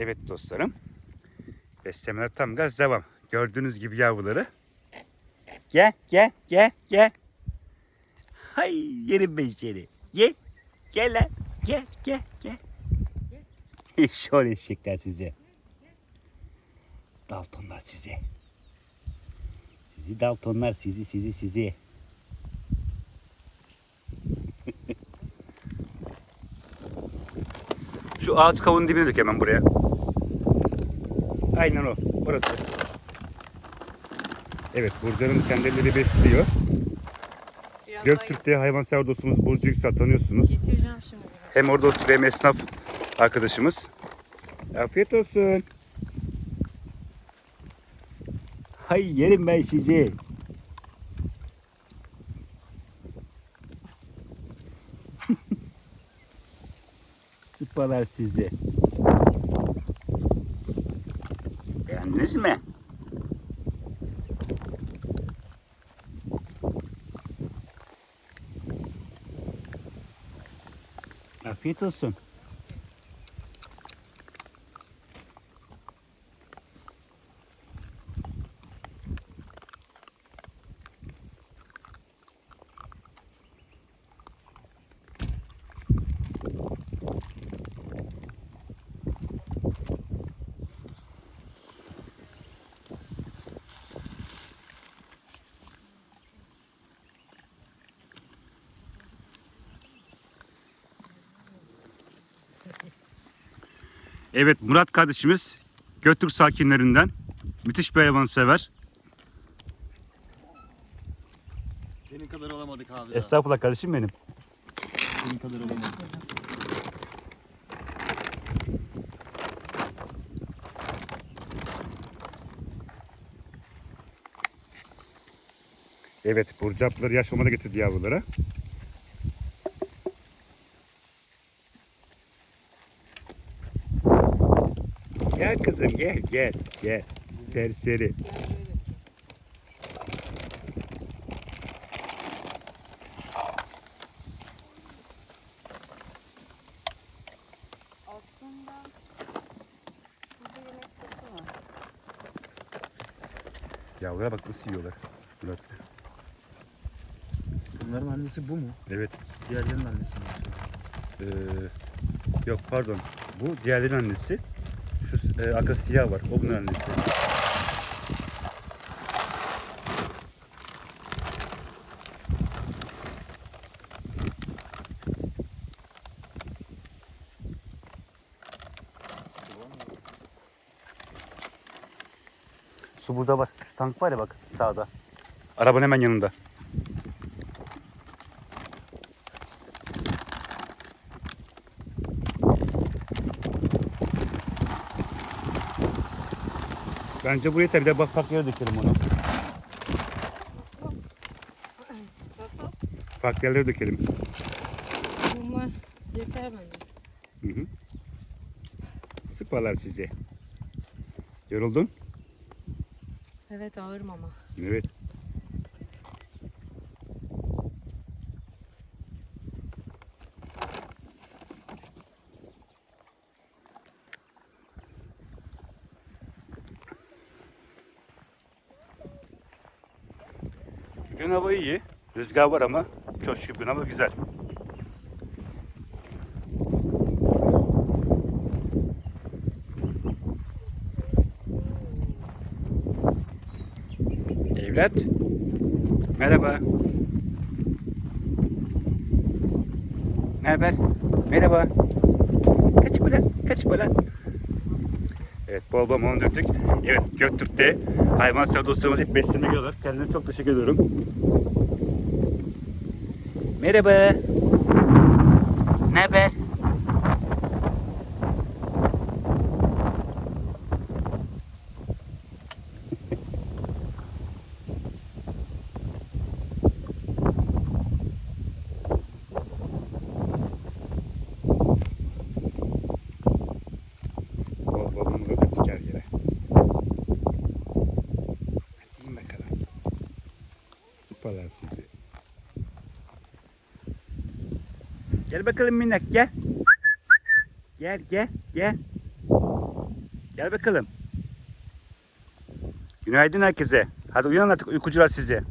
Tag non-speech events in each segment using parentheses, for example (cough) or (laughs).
Evet dostlarım. Beslemeler tam gaz devam. Gördüğünüz gibi yavruları. Gel gel gel gel. Hay yerim ben seni. Gel. Gel lan. Gel gel gel. Şöyle eşekler size. Daltonlar size. Sizi Daltonlar sizi sizi sizi. Şu ağaç kavunun dibine dök hemen buraya. Aynen o. Burası. Evet Burcu'nun kendileri besliyor. Biraz Göktürk'te hayvansever dostumuz Burcu Yüksel tanıyorsunuz. getireceğim şimdi. Hem orada oturuyor hem esnaf arkadaşımız. Afiyet olsun. Hay yerim ben sizi. (laughs) Sıpalar sizi. Beğendiniz mi? Afiyet olsun. Evet Murat kardeşimiz Göktürk sakinlerinden müthiş bir hayvansever. Senin kadar olamadık abi ya. Estağfurullah kardeşim benim. Senin kadar olamadık. Evet Burcu ablaları yaş mamada getirdi yavrulara. Gel kızım gel gel gel. Serseri. Aslında şurada yemek kası var. Yavrulara bak nasıl yiyorlar. Murat. Bunların annesi bu mu? Evet. Diğerlerinin annesi mi? Ee, yok pardon. Bu diğerlerin annesi. Şu e, arka siyah var. O bunun annesi. Su burada var. Şu tank var ya bak sağda. Arabanın hemen yanında. Bence bu yeter. Bir de bak farklı yere dökelim onu. Nasıl? Farklı yerlere dökelim. Bunlar yeter bence. Hı hı. Sıpalar sizi. Yoruldun? Evet ağırım ama. Evet. Bugün hava iyi. Rüzgar var ama çok şükür bugün hava güzel. Evlat. Merhaba. Ne haber? Merhaba. Kaç lan? Kaç lan? Evet bol bol onu döktük. Evet Göktürk'te hayvan sever dostlarımız hep besleme geliyorlar. Kendilerine çok teşekkür ediyorum. Merhaba. Ne haber? Bol bol bunu döktük her yere. Hadi yiyin bakalım. Sıpalar sizi. Gel bakalım minnak gel. Gel gel gel. Gel bakalım. Günaydın herkese. Hadi uyanın artık uykucular sizi.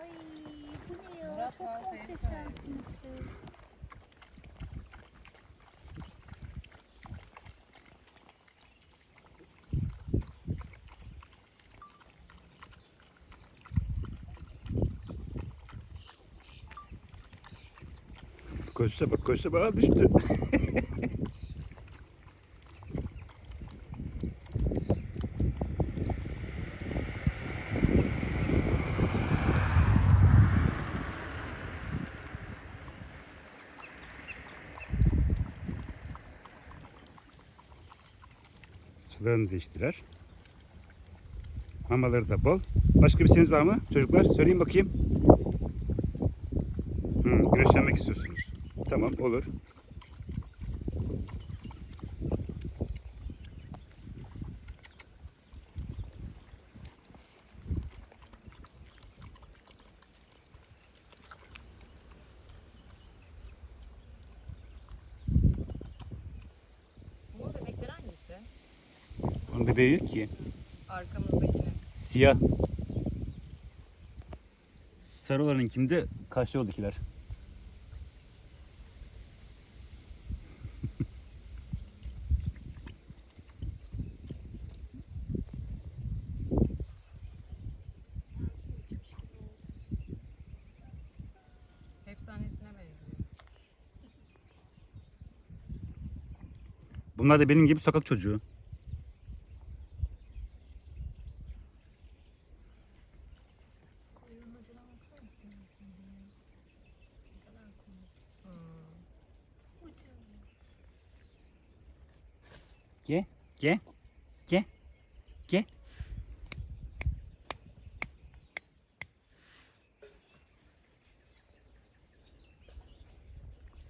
Ay bu ne ya? Murat Çok muhteşemsiniz siz. Koşsa bak koşsa bana düştü. (laughs) Sularını değiştiler. Mamaları da bol. Başka bir isteğiniz var mı çocuklar? Söyleyin bakayım. Hmm, güneşlenmek istiyorsunuz. Tamam olur. Bebeği yok ki. Arkamızdakini. Siyah. Sarı olanın kimde? Karşı yoldakiler. Hepsi annesine benziyor. Bunlar da benim gibi sokak çocuğu. Hmm. Gel, gel, gel.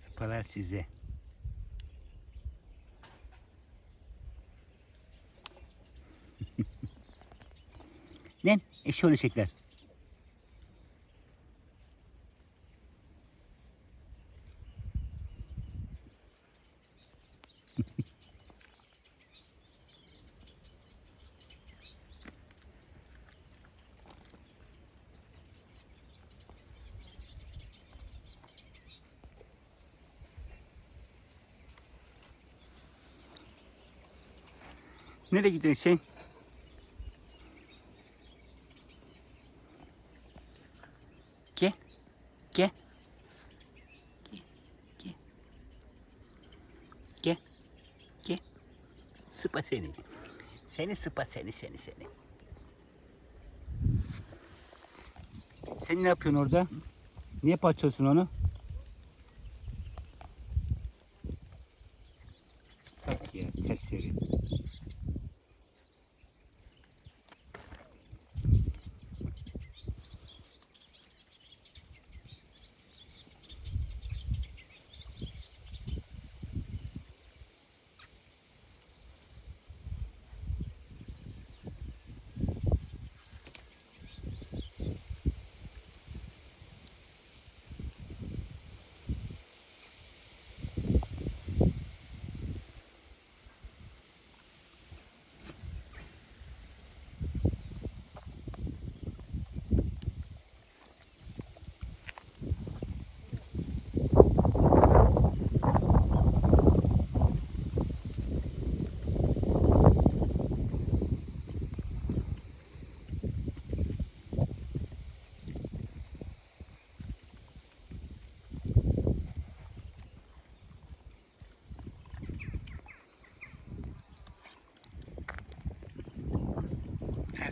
Sıpalar size. (laughs) Lan eşeğoğlu eşekler. (laughs) Nereye gidiyorsun sen? Gel. Gel. Gel. Gel. Gel. Gel. Sıpa seni. Seni sıpa seni seni seni. Sen ne yapıyorsun orada? Niye parçalıyorsun onu? Bak ya serseri.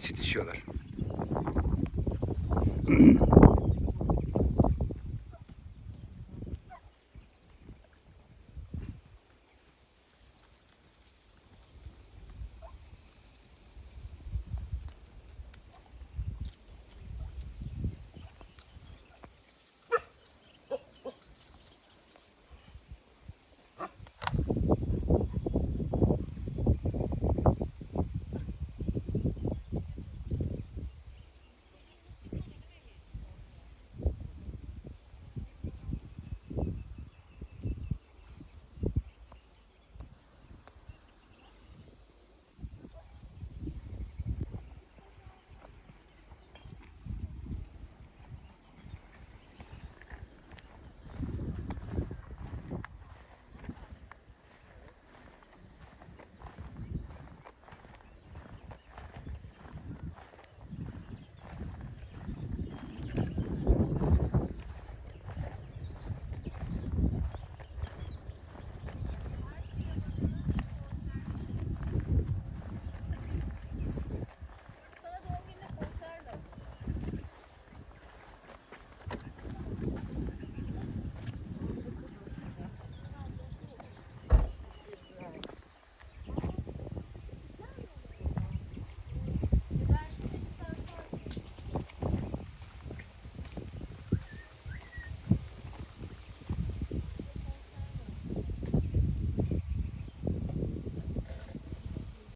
İçiyorlar.